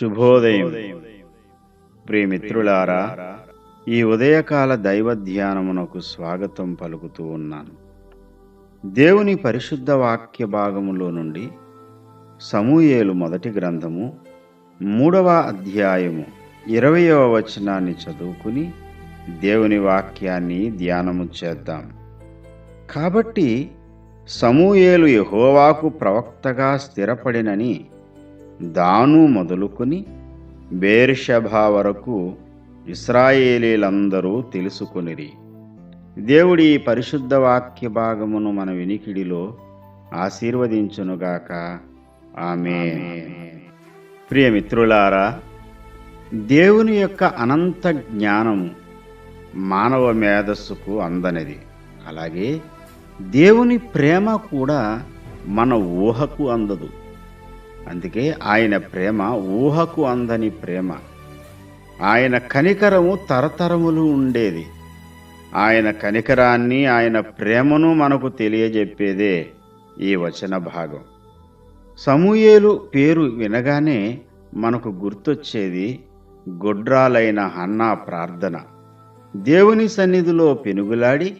శుభోదయం. ప్రియమిత్రులారా ఈ ఉదయకాల దైవ ధ్యానమునకు స్వాగతం పలుకుతూ ఉన్నాను. దేవుని పరిశుద్ధ వాక్య భాగములో నుండి సమూయేలు మొదటి గ్రంథము మూడవ అధ్యాయము ఇరవయవ వచనాన్ని చదువుకుని దేవుని వాక్యాన్ని ధ్యానము చేద్దాం. కాబట్టి సమూయేలు యహోవాకు ప్రవక్తగా స్థిరపడినని దాను మొదలుకొని బేర్షభా వరకు ఇస్రాయేలీలందరూ తెలుసుకొనిరి. దేవుడి ఈ పరిశుద్ధ వాక్య భాగమును మన వినికిడిలో ఆశీర్వదించునుగాక. ఆమె ప్రియమిత్రులారా దేవుని యొక్క అనంత జ్ఞానము మానవ మేధస్సుకు అందనిది. అలాగే దేవుని ప్రేమ కూడా మన ఊహకు అందదు. అందుకే ఆయన ప్రేమ ఊహకు అందని ప్రేమ. ఆయన కనికరము తరతరములు ఉండేది. ఆయన కనికరాన్ని ఆయన ప్రేమను మనకు తెలియజెప్పేదే ఈ వచన భాగం. సమూయేలు పేరు వినగానే మనకు గుర్తొచ్చేది గొడ్రాలైన హన్నా ప్రార్థన. దేవుని సన్నిధిలో పెనుగులాడి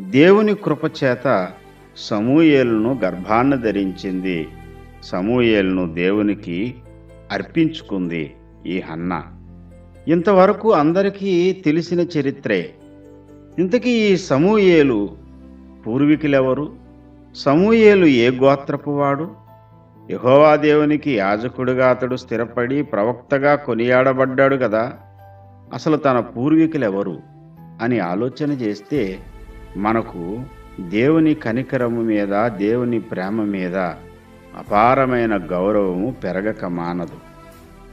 దేవుని కృపచేత సమూయేలును గర్భాన్న ధరించింది. సమూయేల్ను దేవునికి అర్పించుకుంది ఈ హన్న. ఇంతవరకు అందరికీ తెలిసిన చరిత్రే. ఇంతకీ ఈ సమూయేలు పూర్వీకులెవరు? సమూయేలు ఏ గోత్రపు వాడు? యహోవా దేవునికి యాజకుడుగా అతడు స్థిరపడి ప్రవక్తగా కొనియాడబడ్డాడు కదా అసలు తన పూర్వీకులెవరు? అని ఆలోచన చేస్తే మనకు దేవుని కనికరము మీద దేవుని ప్రేమ మీద అపారమైన గౌరవము పెరగక మానదు.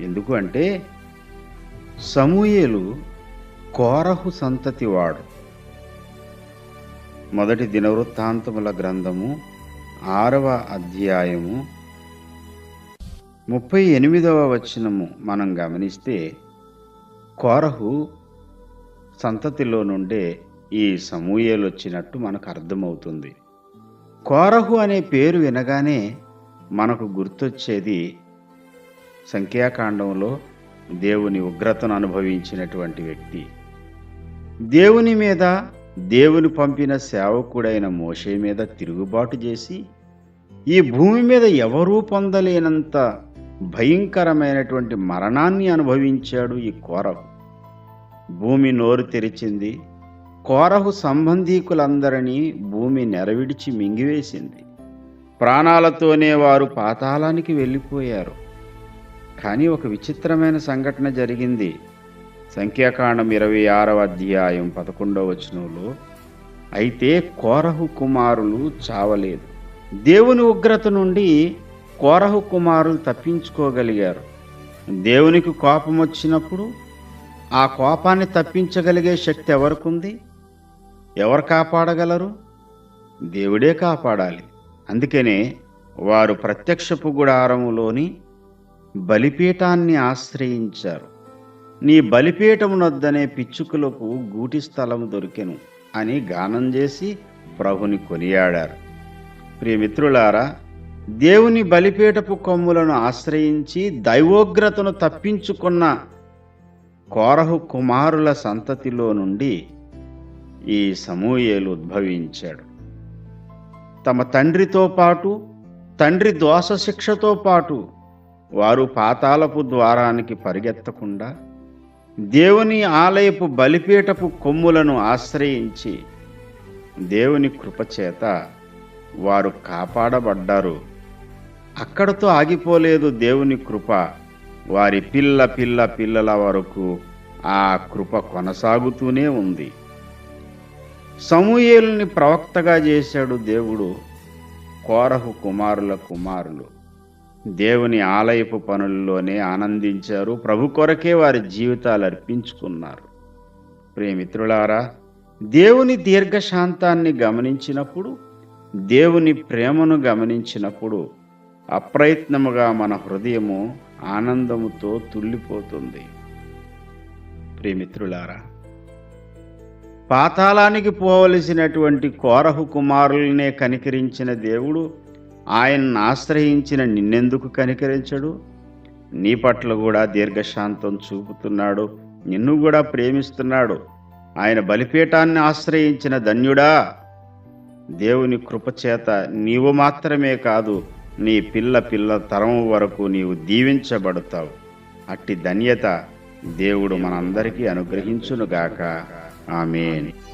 ఎందుకు అంటే సమూయేలు కోరహు సంతతివాడు మొదటి దినవృత్తాంతముల గ్రంథము ఆరవ అధ్యాయము ముప్పై ఎనిమిదవ వచనము మనం గమనిస్తే కోరహు సంతతిలో నుండే ఈ సమూయేలు వచ్చినట్టు మనకు అర్థమవుతుంది. కోరహు అనే పేరు వినగానే మనకు గుర్తొచ్చేది సంఖ్యాకాండంలో దేవుని ఉగ్రతను అనుభవించినటువంటి వ్యక్తి. దేవుని మీద దేవుని పంపిన సేవకుడైన మోషే మీద తిరుగుబాటు చేసి ఈ భూమి మీద ఎవరూ పొందలేనంత భయంకరమైనటువంటి మరణాన్ని అనుభవించాడు ఈ కోరహు. భూమి నోరు తెరిచింది. కోరహు సంబంధీకులందరినీ భూమి నెరవిడిచి మింగివేసింది. ప్రాణాలతోనే వారు పాతాళానికి వెళ్ళిపోయారు. కానీ ఒక విచిత్రమైన సంఘటన జరిగింది. సంఖ్యాకాండం ఇరవై ఆరవ అధ్యాయం పదకొండవ వచనంలో అయితే కోరహు కుమారులు చావలేదు. దేవుని ఉగ్రత నుండి కోరహు కుమారులు తప్పించుకోగలిగారు. దేవునికి కోపం వచ్చినప్పుడు ఆ కోపాన్ని తప్పించగలిగే శక్తి ఎవరికి ఉంది ఎవరు కాపాడగలరు? దేవుడే కాపాడాలి. అందుకనే వారు ప్రత్యక్షపు గుడారములోని బలిపీఠాన్ని ఆశ్రయించారు. నీ బలిపీఠమునొద్దనే పిచ్చుకలకు గూటి స్థలం దొరికెను అని గానం చేసి ప్రభుని కొనియాడారు. ప్రియమిత్రులారా దేవుని బలిపీఠపు కొమ్ములను ఆశ్రయించి దైవోగ్రతను తప్పించుకున్న కోరహు కుమారుల సంతతిలో నుండి ఈ సమూయేలు ఉద్భవించాడు. తమ తండ్రితో పాటు తండ్రి దోష శిక్షతో పాటు వారు పాతాళపు ద్వారానికి పరిగెత్తకుండా దేవుని ఆలయపు బలిపీటపు కొమ్ములను ఆశ్రయించి దేవుని కృపచేత వారు కాపాడబడ్డారు. అక్కడతో ఆగిపోలేదు దేవుని కృప. వారి పిల్ల పిల్ల పిల్లల వరకు ఆ కృప కొనసాగుతూనే ఉంది. సమూయేలుని ప్రవక్తగా చేశాడు దేవుడు కోరహు కుమారుల కుమారులు. దేవుని ఆలయపు పనుల్లోనే ఆనందించారు. ప్రభు కొరకే వారి జీవితాలు అర్పించుకున్నారు. ప్రేమిత్రులారా దేవుని దీర్ఘశాంతాన్ని గమనించినప్పుడు దేవుని ప్రేమను గమనించినప్పుడు అప్రయత్నముగా మన హృదయము ఆనందముతో తుల్లిపోతుంది. ప్రేమిత్రులారా పాతాళానికి పోవలసినటువంటి కోరహు కుమారులనే కనికరించిన దేవుడు ఆయన్ని ఆశ్రయించిన నిన్నెందుకు కనికరించడు? నీ పట్ల కూడా దీర్ఘశాంతం చూపుతున్నాడు నిన్ను కూడా ప్రేమిస్తున్నాడు. ఆయన బలిపీఠాన్ని ఆశ్రయించిన ధన్యుడా. దేవుని కృపచేత నీవు మాత్రమే కాదు నీ పిల్ల పిల్ల తరం వరకు నీవు దీవించబడతావు. అట్టి ధన్యత దేవుడు మనందరికీ అనుగ్రహించునుగాక. Amen. Amen.